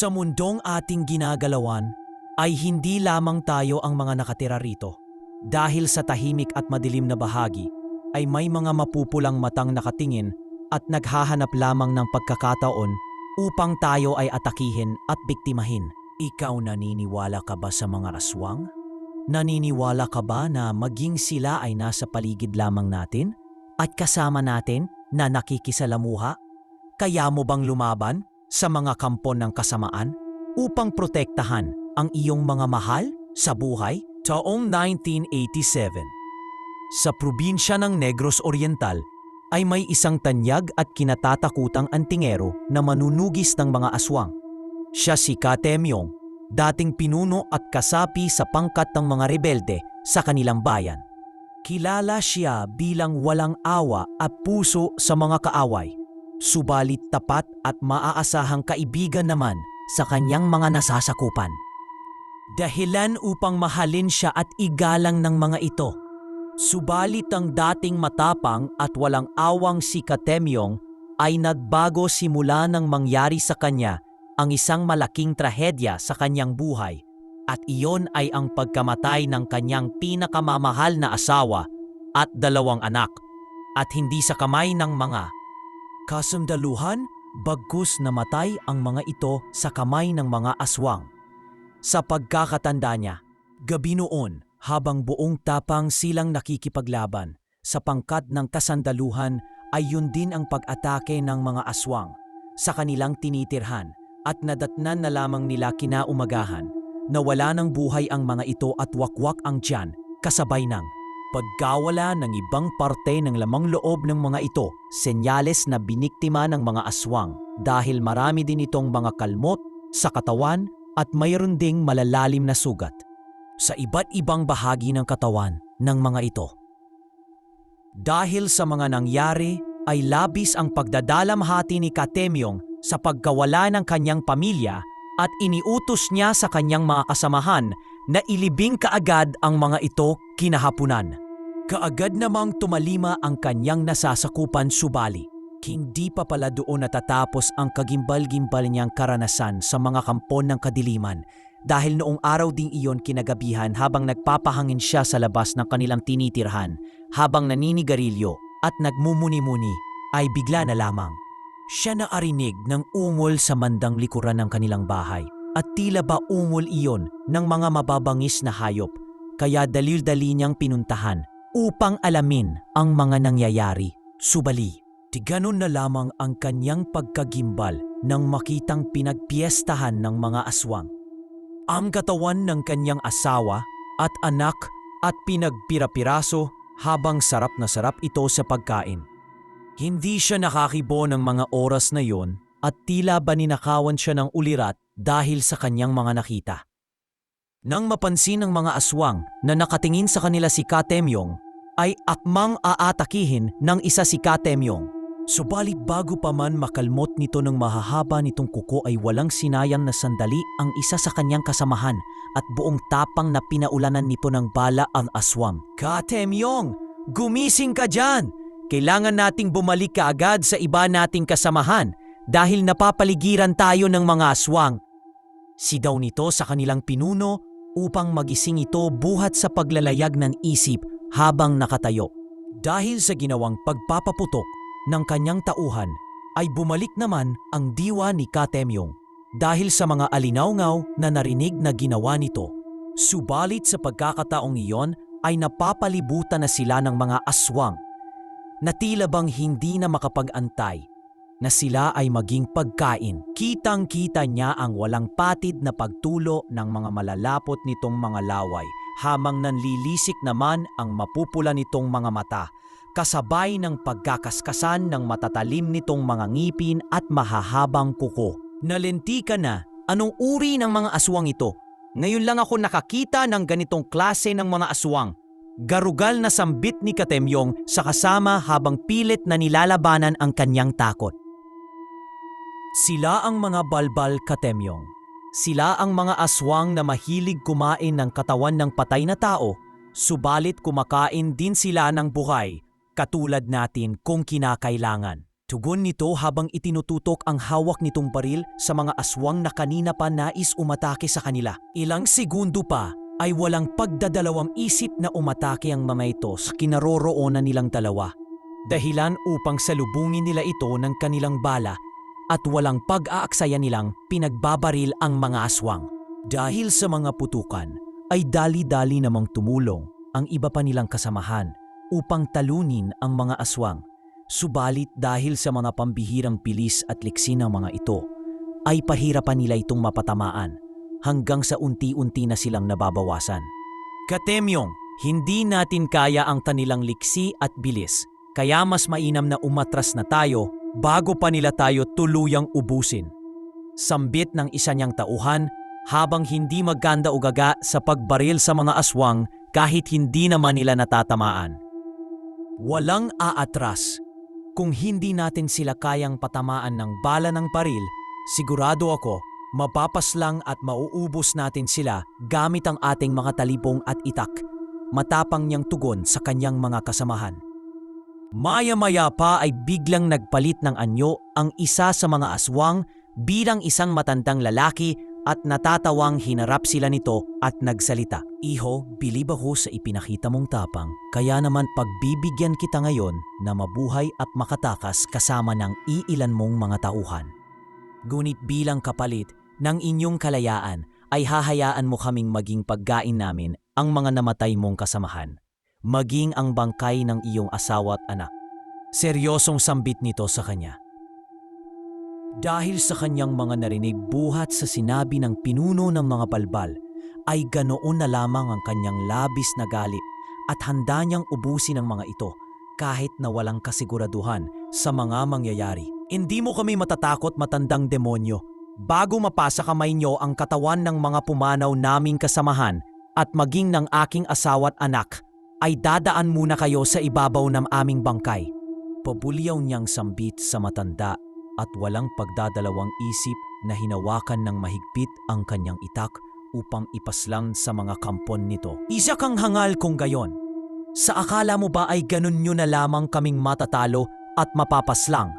Sa mundong ating ginagalawan, ay hindi lamang tayo ang mga nakatira rito. Dahil sa tahimik at madilim na bahagi, ay may mga mapupulang matang nakatingin at naghahanap lamang ng pagkakataon upang tayo ay atakihin at biktimahin. Ikaw naniniwala ka ba sa mga aswang? Naniniwala ka ba na maging sila ay nasa paligid lamang natin at kasama natin na nakikisalamuha? Kaya mo bang lumaban sa mga kampon ng kasamaan upang protektahan ang iyong mga mahal sa buhay? Taong 1987, sa probinsya ng Negros Oriental ay may isang tanyag at kinatatakutang antingero na manunugis ng mga aswang. Siya si Katemyong, dating pinuno at kasapi sa pangkat ng mga rebelde sa kanilang bayan. Kilala siya bilang walang awa at puso sa mga kaaway, subalit tapat at maaasahang kaibigan naman sa kanyang mga nasasakupan. Dahilan upang mahalin siya at igalang ng mga ito. Subalit ang dating matapang at walang awang si Katemyong ay nagbago simula nang mangyari sa kanya ang isang malaking trahedya sa kanyang buhay at iyon ay ang pagkamatay ng kanyang pinakamamahal na asawa at dalawang anak at hindi sa kamay ng mga kasundaluhan bagkus namatay ang mga ito sa kamay ng mga aswang. Sa pagkakatanda niya, gabi noon habang buong tapang silang nakikipaglaban sa pangkat ng kasandaluhan ay yun din ang pag-atake ng mga aswang sa kanilang tinitirhan at nadatnan na lamang nila kinaumagahan na wala ng buhay ang mga ito at wakwak ang tiyan kasabay ng pagkawala ng ibang parte ng lamang loob ng mga ito, senyales na biniktima ng mga aswang dahil marami din itong mga kalmot sa katawan at mayroon ding malalalim na sugat sa iba't ibang bahagi ng katawan ng mga ito. Dahil sa mga nangyari ay labis ang pagdadalamhati ni Katemyong sa pagkawala ng kanyang pamilya at iniutos niya sa kanyang mga kasamahan na ilibing kaagad ang mga ito kinahapunan. Kaagad namang tumalima ang kanyang nasasakupan subali. Hindi pa pala doon natatapos ang kagimbal-gimbal niyang karanasan sa mga kampon ng kadiliman dahil noong araw ding iyon kinagabihan habang nagpapahangin siya sa labas ng kanilang tinitirhan habang naninigarilyo at nagmumuni-muni ay bigla na lamang. Siya naarinig ng ungol sa mandang likuran ng kanilang bahay at tila ba ungol iyon ng mga mababangis na hayop kaya dalil-dali niyang pinuntahan upang alamin ang mga nangyayari. Subali, tiganon na lamang ang kanyang pagkagimbal nang makitang pinagpiestahan ng mga aswang. Ang katawan ng kanyang asawa at anak at pinagpirapiraso habang sarap na sarap ito sa pagkain. Hindi siya nakakibo ng mga oras na yon at tila ba ninakawan siya ng ulirat dahil sa kanyang mga nakita. Nang mapansin ng mga aswang na nakatingin sa kanila si Katemyong, ay akmang aatakihin ng isa si Katemyong. Subalit bago pa man makalmot nito ng mahahaba nitong kuko ay walang sinayang na sandali ang isa sa kanyang kasamahan at buong tapang na pinaulanan nito ng bala ang aswang. Katemyong, gumising ka dyan! Kailangan nating bumalik ka agad sa iba nating kasamahan dahil napapaligiran tayo ng mga aswang. Sidaw nito sa kanilang pinuno upang magising ito buhat sa paglalayag ng isip habang nakatayo. Dahil sa ginawang pagpapaputok ng kanyang tauhan ay bumalik naman ang diwa ni Katemyong dahil sa mga alinawngaw na narinig na ginawa nito. Subalit sa pagkakataong iyon ay napapalibutan na sila ng mga aswang na tila bang hindi na makapag-antay na sila ay maging pagkain. Kitang-kita niya ang walang patid na pagtulo ng mga malalapot nitong mga laway hamang nanlilisik naman ang mapupula nitong mga mata kasabay ng pagkakaskasan ng matatalim nitong mga ngipin at mahahabang kuko. Nalenti ka na, anong uri ng mga aswang ito? Ngayon lang ako nakakita ng ganitong klase ng mga aswang. Garugal na sambit ni Katemyong sa kasama habang pilit na nilalabanan ang kanyang takot. Sila ang mga balbal Katemyong. Sila ang mga aswang na mahilig kumain ng katawan ng patay na tao, subalit kumakain din sila ng buhay, katulad natin kung kinakailangan. Tugon nito habang itinututok ang hawak nitong baril sa mga aswang na kanina pa nais umatake sa kanila. Ilang segundo pa ay walang pagdadalawang isip na umatake ang mga ito sa kinaroroonan nilang dalawa. Dahilan upang salubungin nila ito ng kanilang bala at walang pag-aaksaya nilang pinagbabaril ang mga aswang. Dahil sa mga putukan, ay dali-dali namang tumulong ang iba pa nilang kasamahan upang talunin ang mga aswang. Subalit dahil sa mga pambihirang pilis at liksi ng mga ito, ay pahirapan nila itong mapatamaan hanggang sa unti-unti na silang nababawasan. Katemyong, hindi natin kaya ang kanilang liksi at bilis, kaya mas mainam na umatras na tayo bago pa nila tayo tuluyang ubusin. Sambit ng isa niyang tauhan habang hindi maganda ugaga sa pagbaril sa mga aswang kahit hindi naman nila natatamaan. Walang aatras. Kung hindi natin sila kayang patamaan ng bala ng baril, sigurado ako mapapaslang at mauubos natin sila gamit ang ating mga talibong at itak. Matapang niyang tugon sa kanyang mga kasamahan. Maya-maya pa ay biglang nagpalit ng anyo ang isa sa mga aswang bilang isang matandang lalaki at natatawang hinarap sila nito at nagsalita. Iho, bilib ako sa ipinakita mong tapang, kaya naman pagbibigyan kita ngayon na mabuhay at makatakas kasama ng iilan mong mga tauhan. Ngunit bilang kapalit ng inyong kalayaan ay hahayaan mo kaming maging paggain namin ang mga namatay mong kasamahan, maging ang bangkay ng iyong asawa at anak. Seryosong sambit nito sa kanya. Dahil sa kanyang mga narinig buhat sa sinabi ng pinuno ng mga balbal, ay ganoon na lamang ang kanyang labis na galit at handa niyang ubusin ang mga ito kahit na walang kasiguraduhan sa mga mangyayari. Hindi mo kami matatakot matandang demonyo. Bago mapasa kamay niyo ang katawan ng mga pumanaw naming kasamahan at maging ng aking asawa at anak, ay dadaan muna kayo sa ibabaw ng aming bangkay. Pabuliyaw niyang sambit sa matanda at walang pagdadalawang isip na hinawakan ng mahigpit ang kanyang itak upang ipaslang sa mga kampon nito. Isa kang hangal kung gayon. Sa akala mo ba ay ganun nyo na lamang kaming matatalo at mapapaslang?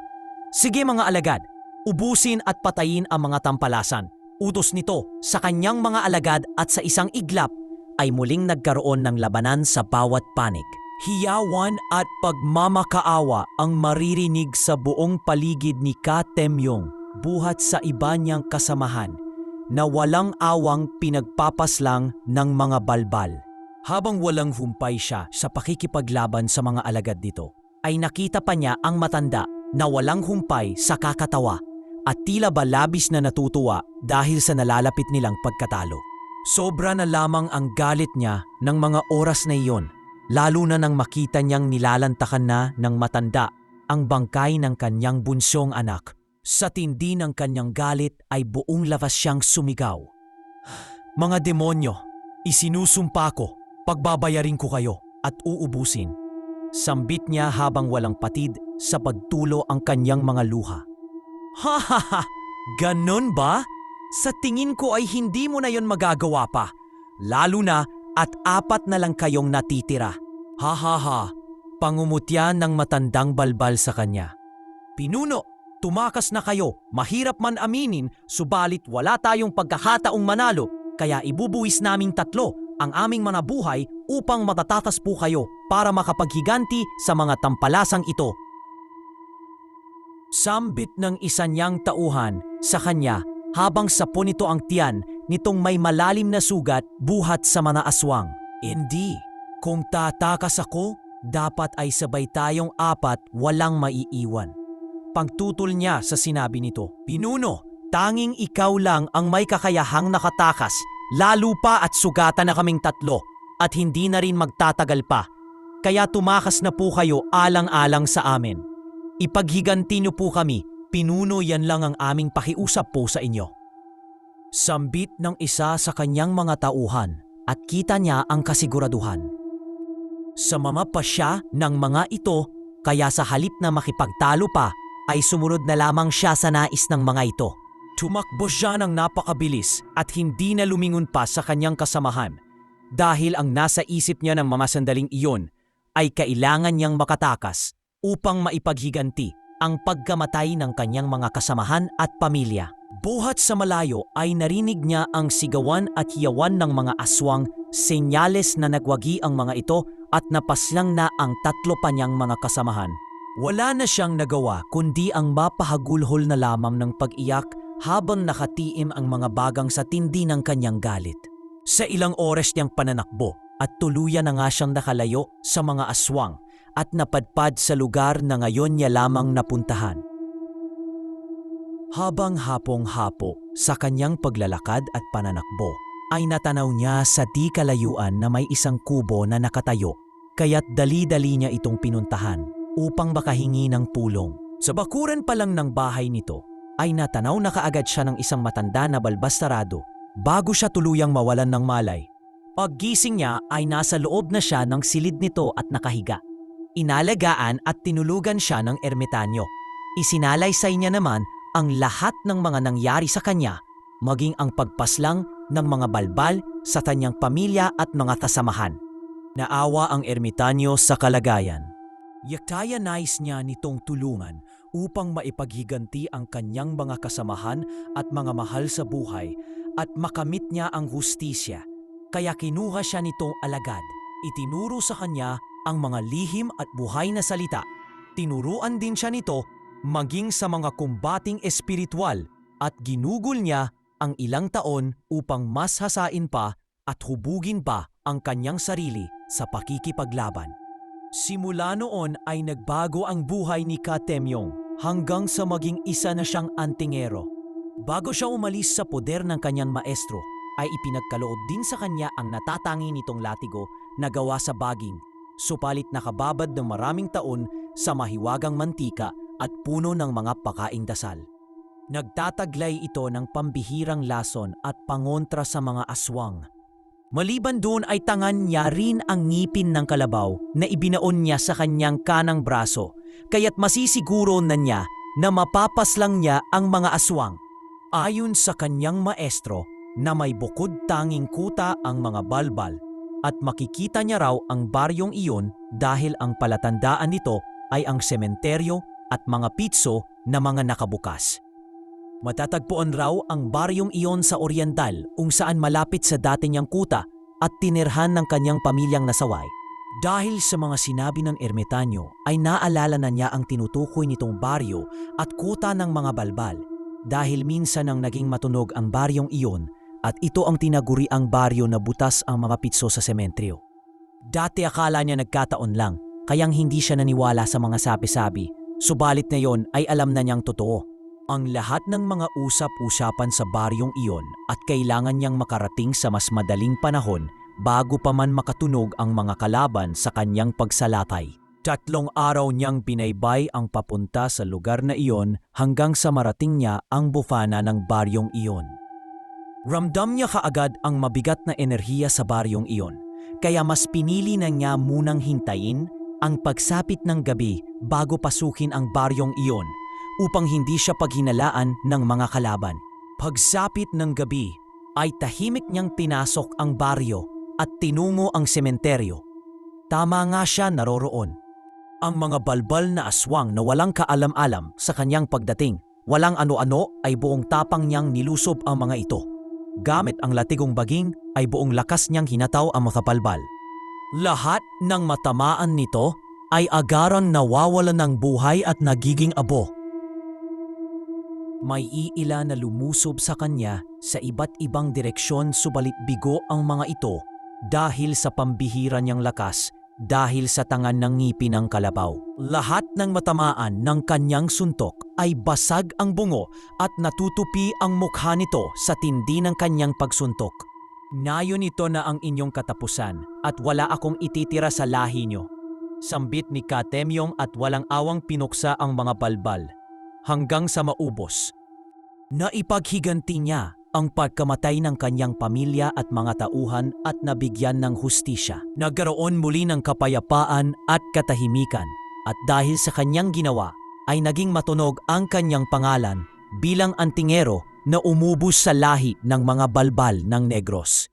Sige mga alagad, ubusin at patayin ang mga tampalasan. Utos nito sa kanyang mga alagad at sa isang iglap ay muling nagkaroon ng labanan sa bawat panig. Hiyawan at pagmamakaawa ang maririnig sa buong paligid ni Ka Temyong buhat sa iba niyang kasamahan na walang awang pinagpapaslang ng mga balbal. Habang walang humpay siya sa pakikipaglaban sa mga alagad dito, ay nakita pa niya ang matanda na walang humpay sa kakatawa at tila ba labis na natutuwa dahil sa nalalapit nilang pagkatalo. Sobra na lamang ang galit niya ng mga oras na iyon lalo na nang makita niyang nilalantakan na ng matanda ang bangkay ng kanyang bunsong anak. Sa tindi ng kanyang galit ay buong labas siyang sumigaw. Mga demonyo, isinusumpa ko, pagbabayarin ko kayo at uubusin. Sambit niya habang walang patid sa pagtulo ang kanyang mga luha. Ha ha ha! Ganon ba? Sa tingin ko ay hindi mo na yon magagawa pa. Lalo na at apat na lang kayong natitira. Ha ha ha! Pangumutya ng matandang balbal sa kanya. Pinuno, tumakas na kayo. Mahirap man aminin, subalit wala tayong pagkakataong manalo, kaya ibubuwis naming tatlo ang aming mga buhay upang matatatas po kayo para makapaghiganti sa mga tampalasang ito. Sambit ng isa niyang tauhan sa kanya habang sapo nito ang tiyan nitong may malalim na sugat buhat sa mga aswang. Hindi, kung tatakas ako, dapat ay sabay tayong apat walang maiiwan. Pagtutol niya sa sinabi nito, Pinuno, tanging ikaw lang ang may kakayahang nakatakas, lalo pa at sugatan na kaming tatlo, at hindi na rin magtatagal pa. Kaya tumakas na po kayo alang-alang sa amin. Ipaghiganti niyo po kami, pinuno yan lang ang aming pakiusap po sa inyo. Sambit ng isa sa kanyang mga tauhan at kita niya ang kasiguraduhan. Sa mga pasya ng mga ito, kaya sa halip na makipagtalo pa, ay sumunod na lamang siya sa nais ng mga ito. Tumakbo siya ng napakabilis at hindi na lumingon pa sa kanyang kasamahan dahil ang nasa isip niya ng mga sandaling iyon ay kailangan niyang makatakas upang maipaghiganti ang pagkamatay ng kanyang mga kasamahan at pamilya. Buhat sa malayo ay narinig niya ang sigawan at hiyawan ng mga aswang, senyales na nagwagi ang mga ito at napaslang na ang tatlo pa niyang mga kasamahan. Wala na siyang nagawa kundi ang mapahagulhol na lamang ng pag-iyak habang nakatiim ang mga bagang sa tindi ng kanyang galit. Sa ilang oras niyang pananakbo at tuluyan na nga siyang nakalayo sa mga aswang at napadpad sa lugar na ngayon niya lamang napuntahan. Habang hapong-hapo sa kanyang paglalakad at pananakbo, ay natanaw niya sa di kalayuan na may isang kubo na nakatayo, kaya't dali-dali niya itong pinuntahan upang makahingi ng tulong. Sa bakuran pa lang ng bahay nito, ay natanaw na kaagad siya ng isang matanda na balbastarado bago siya tuluyang mawalan ng malay. Paggising niya ay nasa loob na siya ng silid nito at nakahiga. Inalagaan at tinulugan siya ng ermitanyo. Isinalaysay niya naman ang lahat ng mga nangyari sa kanya, maging ang pagpaslang ng mga balbal sa kanyang pamilya at mga kasamahan. Naawa ang ermitanyo sa kalagayan. Yaktaya nais niya nitong tulungan upang maipaghiganti ang kanyang mga kasamahan at mga mahal sa buhay at makamit niya ang hustisya. Kaya kinuha siya nitong alagad. Itinuro sa kanya ang mga lihim at buhay na salita. Tinuruan din siya nito maging sa mga kumbating espiritual at ginugol niya ang ilang taon upang mas hasain pa at hubugin pa ang kanyang sarili sa pakikipaglaban. Simula noon ay nagbago ang buhay ni Katemyong hanggang sa maging isa na siyang antingero. Bago siya umalis sa poder ng kanyang maestro, ay ipinagkaloob din sa kanya ang natatangi nitong latigo na gawa sa baging, supalit nakababad ng maraming taon sa mahiwagang mantika at puno ng mga pakaing dasal. Nagtataglay ito ng pambihirang lason at pangontra sa mga aswang. Maliban doon ay tangan niya rin ang ngipin ng kalabaw na ibinaon niya sa kanyang kanang braso, kaya't masisiguro na niya na mapapaslang niya ang mga aswang. Ayon sa kanyang maestro na may bukod tanging kuta ang mga balbal at makikita niya raw ang baryong iyon dahil ang palatandaan nito ay ang sementeryo at mga pitso na mga nakabukas. Matatagpuan raw ang baryong iyon sa Oriental kung saan malapit sa dati niyang kuta at tinirhan ng kanyang pamilyang nasaway. Dahil sa mga sinabi ng ermitanyo ay naalala na niya ang tinutukoy nitong baryo at kuta ng mga balbal dahil minsan nang naging matunog ang baryong iyon at ito ang tinaguri ang baryo na butas ang mga pitso sa sementeryo. Dati akala niya nagkataon lang kayang hindi siya naniwala sa mga sabi-sabi subalit ngayon ay alam na niyang totoo. Ang lahat ng mga usap-usapan sa baryong iyon at kailangan niyang makarating sa mas madaling panahon bago pa man makatunog ang mga kalaban sa kanyang pagsalatay. Tatlong araw niyang binaybay ang papunta sa lugar na iyon hanggang sa marating niya ang bufana ng baryong iyon. Ramdam niya kaagad ang mabigat na enerhiya sa baryong iyon, kaya mas pinili na niya munang hintayin ang pagsapit ng gabi bago pasukin ang baryong iyon upang hindi siya paghinalaan ng mga kalaban. Pagsapit ng gabi ay tahimik niyang pinasok ang baryo at tinungo ang sementeryo. Tama nga siya naroroon. Ang mga balbal na aswang na walang kaalam-alam sa kanyang pagdating, walang ano-ano ay buong tapang niyang nilusob ang mga ito. Gamit ang latigong baging ay buong lakas niyang hinataw ang mga balbal. Lahat ng matamaan nito ay agarang nawawalan ng buhay at nagiging abo. May iila na lumusob sa kanya sa iba't ibang direksyon subalit bigo ang mga ito dahil sa pambihira niyang lakas dahil sa tangan ng ngipin ng kalabaw. Lahat ng matamaan ng kanyang suntok ay basag ang bungo at natutupi ang mukha nito sa tindi ng kanyang pagsuntok. Nayon ito na ang inyong katapusan at wala akong ititira sa lahi niyo. Sambit ni Katemyong at walang awang pinuksa ang mga balbal hanggang sa maubos. Naipaghiganti niya ang pagkamatay ng kanyang pamilya at mga tauhan at nabigyan ng hustisya. Nagkaroon muli ng kapayapaan at katahimikan at dahil sa kanyang ginawa ay naging matunog ang kanyang pangalan bilang antingero na umubos sa lahi ng mga balbal ng negros.